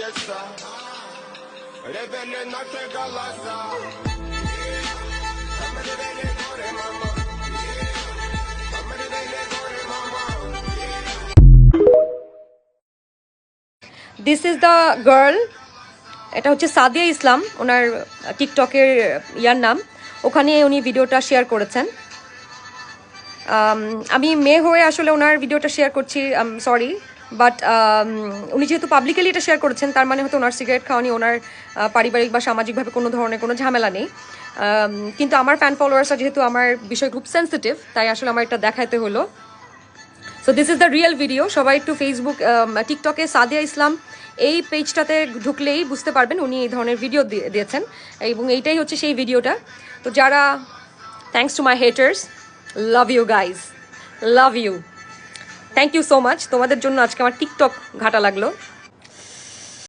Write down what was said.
Одесса, ревели наши голоса. This is the girl এটা হচ্ছে সাদিয়া ইসলাম ওনার টিকটকের ইয়ার নাম। ওখানে উনি ভিডিওটা শেয়ার করেছেন। আমি মেয়ে হয়ে আসলে ওনার ভিডিওটা শেয়ার করছি সরি বাট উনি যেহেতু পাবলিকালি এটা শেয়ার করেছেন তার মানে হয়তো ওনার সিগারেট খাওয়ানি ওনার পারিবারিক বা সামাজিকভাবে কোনো ধরনের কোনো ঝামেলা নেই। Um, কিন্তু আমার ফ্যান ফলোয়ার্সরা যেহেতু আমার বিষয় খুব সেন্সিটিভ তাই আসলে আমার এটা দেখাইতে হলো so this is the real video সবাই একটু ফেসবুক টিকটকে সাদিয়া ইসলাম এই পেজটাতে ঢুকলেই বুঝতে পারবেন উনি এই ধরনের ভিডিও দিয়েছেন। এবং এইটাই হচ্ছে সেই ভিডিওটা তো যারা thanks to my haters love you guys love you thank you so much তোমাদের জন্য আজকে আমার টিকটক ঘাটা লাগল।